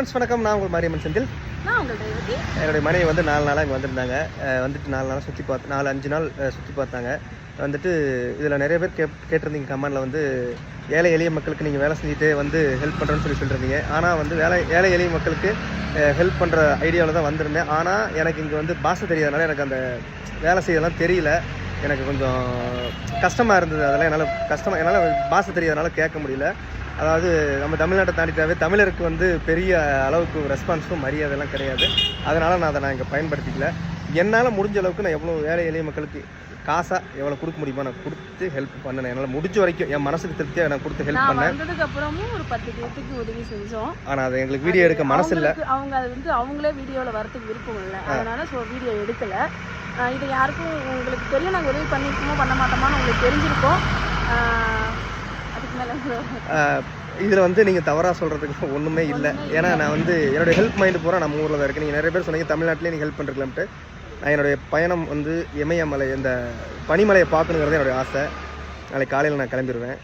வணக்கம். நான் உங்கள் மாரியம்மன் செந்தில். என்னுடைய மனைவி வந்து நாலு நாளாக இங்கே வந்திருந்தாங்க. வந்துட்டு நாலு நாளாக சுற்றி பார்த்து நாலு அஞ்சு நாள் சுற்றி பார்த்தாங்க. வந்துட்டு இதில் நிறைய பேர் கே கேட்டிருந்தீங்க கமெண்டில் வந்து ஏழை எளிய மக்களுக்கு நீங்கள் வேலை செஞ்சுட்டு வந்து ஹெல்ப் பண்ணுறேன்னு சொல்லி சொல்லியிருந்தீங்க ஆனால் வந்து வேலை ஏழை எளிய மக்களுக்கு ஹெல்ப் பண்ணுற ஐடியாவில் தான் வந்திருந்தேன். ஆனால் எனக்கு இங்கே வந்து பாஷை தெரியாதனால எனக்கு அந்த வேலை செய்யலாம் தெரியல. எனக்கு கொஞ்சம் கஷ்டமாக இருந்தது. அதெல்லாம் என்னால் கஷ்டமாக என்னால் பாஷை தெரியாதனால கேட்க முடியல. அதாவது நம்ம தமிழ்நாட்டை தாண்டிட்டாவே தமிழருக்கு வந்து பெரிய அளவுக்கு ரெஸ்பான்ஸும் மரியாதைலாம் கிடையாது. அதனால் நான் அதை நான் இங்கே பயன்படுத்திக்கல. என்னால் முடிஞ்ச அளவுக்கு நான் எவ்வளோ ஏழை எளிய மக்களுக்கு காசாக எவ்வளோ கொடுக்க முடியுமோ நான் கொடுத்து ஹெல்ப் பண்ணேன். என்னால் முடிஞ்ச வரைக்கும் என் மனசுக்கு திருப்தியாக நான் கொடுத்து ஹெல்ப் பண்ணேன். வந்ததுக்கு அப்புறமும் ஒரு பத்து பேர்த்துக்கு உதவி செஞ்சோம். ஆனால் அது எங்களுக்கு வீடியோ எடுக்க மனசு இல்லை. அவங்க அது வந்து அவங்களே வீடியோவில் வரதுக்கு விருப்பம் இல்லை. அதனால ஸோ வீடியோ எடுக்கல. இது யாருக்கும் உங்களுக்கு தெரியும் நாங்கள் உதவி பண்ணிருக்கோமோ பண்ண மாட்டோமான்னு உங்களுக்கு தெரிஞ்சிருக்கோம். இதில் வந்து நீங்கள் தவறாக சொல்கிறதுக்கு ஒன்றுமே இல்லை. ஏன்னா நான் வந்து என்னுடைய ஹெல்ப் மைண்டு பூரா நம்ம ஊரில் தான் இருக்குது நீங்கள் நிறைய பேர் சொன்னீங்க தமிழ்நாட்டிலே நீங்கள் ஹெல்ப் பண்ணிருக்கலாம்ட்டு நான் என்னுடைய பயணம் வந்து இமயமலை இந்த பனிமலையை பார்க்கணுங்கிறது என்னுடைய ஆசை. நாளைக்கு காலையில் நான் கிளம்பிடுவேன்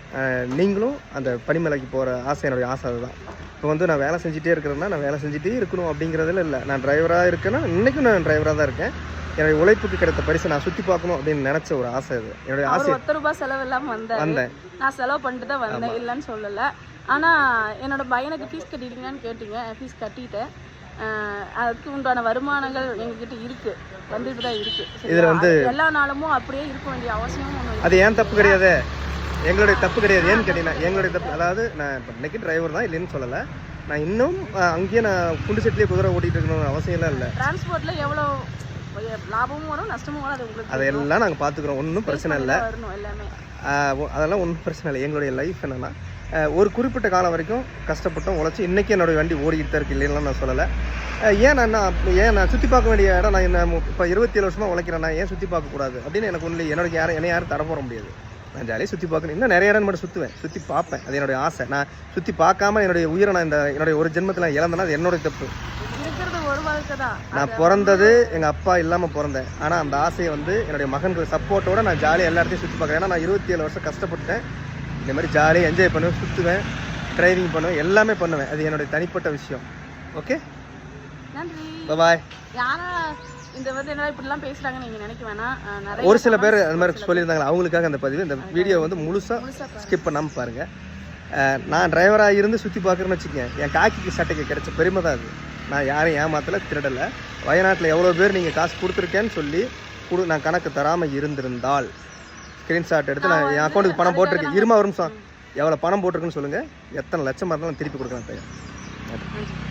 நீங்களும் அந்த பனிமலைக்கு போகிற ஆசை என்னுடைய ஆசை அதுதான். இப்போ வந்து நான் வேலை செஞ்சுட்டே இருக்கிறேன்னா நான் வேலை செஞ்சுட்டே இருக்கணும் அப்படிங்கிறதுல இல்லை. நான் டிரைவராக இருக்கேன்னா இன்றைக்கும் நான் டிரைவராக தான் இருக்கேன். என்னுடைய உழைப்புக்கு கிடைத்த பரிசை நான் சுற்றி பார்க்கணும் அப்படின்னு நினச்ச ஒரு ஆசை இது என்னுடைய ஆசை ஒத்த ரூபாய் செலவு இல்லாமல் வந்தார். வந்தேன். நான் செலவு பண்ணிட்டு தான் வந்தேன். இல்லைன்னு சொல்லலை. ஆனால் என்னோட பையனுக்கு ஃபீஸ் கட்டிட்டீங்கன்னு கேட்டீங்க. ஃபீஸ் கட்டிட்டேன். அதுக்கு உண்டான வருமானங்கள் எங்ககிட்ட இருக்கு. வந்துட்டு தான் இருக்கு? இதுல வந்து- அது எல்லா நாளுமும் அப்படியே இருக்க வேண்டிய அவசியமும் அது ஏன் தப்பு கிடையாது? எங்களுடைய தப்பு கிடையாது. ஏன்னு கேட்டீங்கன்னா எங்களுடைய தப்பு அதாவது நான் இப்போ இன்னைக்கு டிரைவர் தான் இல்லைன்னு சொல்லலை. நான் இன்னும் அங்கேயே நான் குண்டு செட்லேயே குதிரை ஓட்டிகிட்டு இருக்கணும்னு அவசியம்லாம் இல்லை. டிரான்ஸ்போர்ட்ல எவ்வளோ லாபமும் வரும் நஷ்டமும் வரும் அது உங்களுக்கு. அதையெல்லாம் நாங்கள் பார்த்துக்குறோம் ஒன்றும் பிரச்சனை இல்லை. அதெல்லாம் ஒன்றும் பிரச்சனை இல்லை. எங்களுடைய லைஃப் என்னென்னா ஒரு குறிப்பிட்ட காலம் வரைக்கும் கஷ்டப்பட்டோம் உழைச்சி இன்றைக்கி என்னுடைய வண்டி ஓடிக்கிட்டு தான் இருக்கு இல்லைன்னா நான் சொல்லலை. ஏன் நான் ஏன் நான் சுற்றி பார்க்க வேண்டிய இடம் நான் இப்போ இருபத்தி ஏழு வருஷமாக உழைக்கிறேன் நான் ஏன் சுற்றி பார்க்கக்கூடாது அப்படின்னு எனக்கு ஒன்றும் என்னோட யாரும் என்னை யாரும் தர போட முடியாது. நான் ஜாலியாக சுற்றி பார்க்கணும். இன்னும் நிறைய இடம் மட்டும் சுற்றுவேன் சுற்றி பார்ப்பேன். அது என்னுடைய ஆசை. நான் சுற்றி பார்க்காம என்னுடைய உயிரை நான் இந்த என்னுடைய ஒரு ஜென்மத்தில் இழந்தேன்னா அது என்னுடைய தப்பு. நான் பிறந்தது எங்கள் அப்பா இல்லாமல் பிறந்தேன். ஆனால் அந்த ஆசையை வந்து என்னுடைய மகன்கள் சப்போர்ட்டோட நான் ஜாலியாக எல்லா இடத்தையும் சுற்றி பார்க்குறேன். ஏன்னா நான் இருபத்தி ஏழு வருஷம் கஷ்டப்பட்டேன் இந்த மாதிரி ஜாலியாக என்ஜாய் பண்ணுவேன் சுற்றுவேன் டிரைவிங் பண்ணுவேன் எல்லாமே பண்ணுவேன். அது என்னுடைய தனிப்பட்ட விஷயம். ஓகே நன்றி. பாய் யாரா இந்த வந்து என்ன இப்படிலாம் பேசுறாங்கன்னு நீங்க நினைக்க வேணாம். அஹ் நிறைய ஒரு சில பேர் அந்த மாதிரி சொல்லியிருந்தாங்க. அவங்களுக்காக அந்த பதிவு. இந்த வீடியோ வந்து முழுசாக. ஸ்கிப் பண்ணாமல் பாருங்கள் நான் டிரைவராக இருந்து சுற்றி பார்க்குறேன்னு வச்சுக்கேன் என் காக்கிக்கு சட்டைக்கு கிடைச்ச பெருமை தான் அது. நான் யாரையும் ஏமாத்தல திருடலை. வயநாட்டில் எவ்வளோ பேர் நீங்கள் காசு கொடுத்துருக்கேன்னு சொல்லி கொடு நான் கணக்கு தராமல் இருந்திருந்தால். ஸ்க்ரீன்ஷாட் எடுத்து நான் என் அக்கௌண்ட்டுக்கு பணம் போட்டிருக்கேன். இருமா ஒரு நிமிஷம். எவ்வளோ பணம் போட்டிருக்குன்னு சொல்லுங்கள் எத்தனை லட்சம் இருந்தாலும் திருப்பி கொடுக்குறேன் பையன்.